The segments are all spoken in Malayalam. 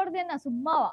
കോടതി തന്നെ സുമ്മാവാ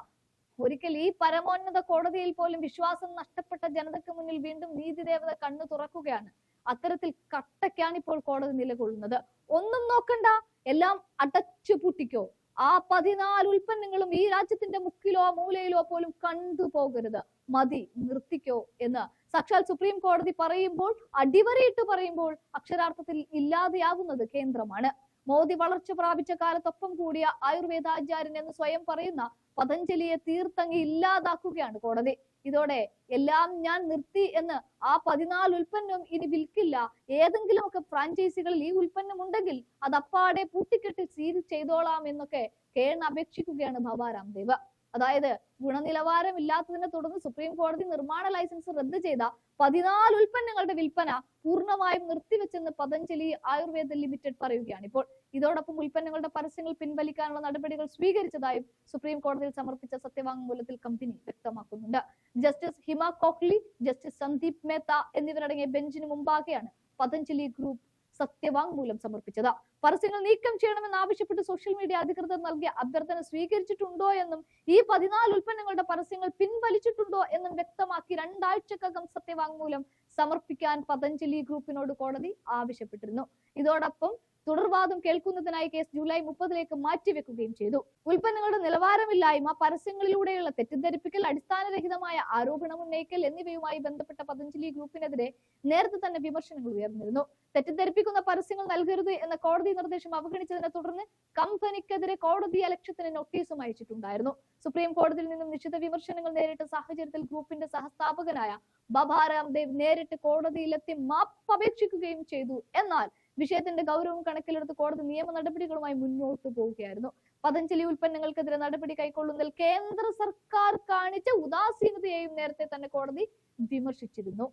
ഒരിക്കൽ ഈ പരമോന്നത കോടതിയിൽ പോലും വിശ്വാസം നഷ്ടപ്പെട്ട ജനതയ്ക്ക് മുന്നിൽ വീണ്ടും നീതിദേവത കണ്ണു തുറക്കുകയാണ്. അത്തരത്തിൽ കട്ടയ്ക്കാണ് ഇപ്പോൾ കോടതി നിലകൊള്ളുന്നത്. ഒന്നും നോക്കണ്ട. എല്ലാം അടച്ചു പൂട്ടിക്കോ. ആ പതിനാല് ഉൽപ്പന്നങ്ങളും ഈ രാജ്യത്തിന്റെ മുക്കിലോ മൂലയിലോ പോലും കണ്ടുപോകരുത് മതി നിർത്തിക്കോ എന്ന്. സാക്ഷാൽ സുപ്രീം കോടതി പറയുമ്പോൾ അടിവരയിട്ട് പറയുമ്പോൾ അക്ഷരാർത്ഥത്തിൽ ഇല്ലാതെയാവുന്നത് കേന്ദ്രമാണ്. മോദി വളർച്ച പ്രാപിച്ച കാലത്തൊപ്പം കൂടിയ ആയുർവേദാചാര്യൻ എന്ന് സ്വയം പറയുന്ന പതഞ്ജലിയെ തീർത്തങ്ങി ഇല്ലാതാക്കുകയാണ് കോടതി. ഇതോടെ എല്ലാം ഞാൻ നിർത്തി എന്ന് ആ പതിനാല് ഉൽപ്പന്നം ഇനി വിൽക്കില്ല. ഏതെങ്കിലുമൊക്കെ ഫ്രാഞ്ചൈസികളിൽ ഈ ഉൽപ്പന്നം ഉണ്ടെങ്കിൽ അത് അപ്പാടെ പൂട്ടിക്കെട്ടി സീൽ ചെയ്തോളാം എന്നൊക്കെ കേൺ അപേക്ഷിക്കുകയാണ് ഭവാരാം രാംദേവ്. അതായത് ഗുണനിലവാരമില്ലാത്തതിനെ തുടർന്ന് സുപ്രീം കോടതി നിർമ്മാണ ലൈസൻസ് റദ്ദ് ചെയ്ത പതിനാല് ഉൽപ്പന്നങ്ങളുടെ വിൽപ്പന പൂർണമായും നിർത്തിവെച്ചെന്ന് പതഞ്ജലി ആയുർവേദ ലിമിറ്റഡ് പറയുകയാണ്. ഇപ്പോൾ ഇതോടൊപ്പം ഉൽപ്പന്നങ്ങളുടെ പരസ്യങ്ങൾ പിൻവലിക്കാനുള്ള നടപടികൾ സ്വീകരിച്ചതായും സുപ്രീം കോടതിയിൽ സമർപ്പിച്ച സത്യവാങ്മൂലത്തിൽ കമ്പനി വ്യക്തമാക്കുന്നുണ്ട്. ജസ്റ്റിസ് ഹിമ കോഹ്ലി ജസ്റ്റിസ് സന്ദീപ് മേത്ത എന്നിവരടങ്ങിയ ബെഞ്ചിന് മുമ്പാകെയാണ് പതഞ്ജലി ഗ്രൂപ്പ് സത്യവാങ്മൂലം സമർപ്പിച്ചത്. പരസ്യങ്ങൾ നീക്കം ചെയ്യണമെന്ന് ആവശ്യപ്പെട്ട് സോഷ്യൽ മീഡിയ അധികൃതർ നൽകിയ അഭ്യർത്ഥന സ്വീകരിച്ചിട്ടുണ്ടോ എന്നും ഈ പതിനാല് ഉൽപ്പന്നങ്ങളുടെ പരസ്യങ്ങൾ പിൻവലിച്ചിട്ടുണ്ടോ എന്നും വ്യക്തമാക്കി രണ്ടാഴ്ചക്കകം സത്യവാങ്മൂലം സമർപ്പിക്കാൻ പതഞ്ജലി ഗ്രൂപ്പിനോട് കോടതി ആവശ്യപ്പെട്ടിരുന്നു. ഇതോടൊപ്പം തുടർവാദം കേൾക്കുന്നതിനായി കേസ് ജൂലൈ മുപ്പതിലേക്ക് മാറ്റിവെക്കുകയും ചെയ്തു. ഉൽപ്പന്നങ്ങളുടെ നിലവാരമില്ലായ്മ പരസ്യങ്ങളിലൂടെയുള്ള തെറ്റിദ്ധരിപ്പിക്കൽ അടിസ്ഥാനരഹിതമായ ആരോപണം ഉന്നയിക്കൽ എന്നിവയുമായി ബന്ധപ്പെട്ട പതഞ്ജലി ഗ്രൂപ്പിനെതിരെ നേരത്തെ തന്നെ വിമർശനങ്ങൾ ഉയർന്നിരുന്നു. തെറ്റിദ്ധരിപ്പിക്കുന്ന പരസ്യങ്ങൾ നൽകരുത് എന്ന കോടതി നിർദ്ദേശം അവഗണിച്ചതിനെ തുടർന്ന് കമ്പനിക്കെതിരെ കോടതി അലക്ഷ്യത്തിന് നോട്ടീസും അയച്ചിട്ടുണ്ടായിരുന്നു. സുപ്രീം കോടതിയിൽ നിന്നും നിശ്ചിത വിമർശനങ്ങൾ നേരിട്ട സാഹചര്യത്തിൽ ഗ്രൂപ്പിന്റെ സഹസ്ഥാപകനായ ബബാ രാംദേവ് നേരിട്ട് കോടതിയിലെത്തി മാപ്പപേക്ഷിക്കുകയും ചെയ്തു. എന്നാൽ വിഷയത്തിന്റെ ഗൗരവം കണക്കിലെടുത്ത് കോടതി നിയമ നടപടികളുമായി മുന്നോട്ട് പോവുകയായിരുന്നു. പതഞ്ജലി ഉൽപ്പന്നങ്ങൾക്കെതിരെ നടപടി കൈക്കൊള്ളുന്നതിൽ കേന്ദ്ര സർക്കാർ കാണിച്ച ഉദാസീനതയെയും നേരത്തെ തന്നെ കോടതി വിമർശിച്ചിരുന്നു.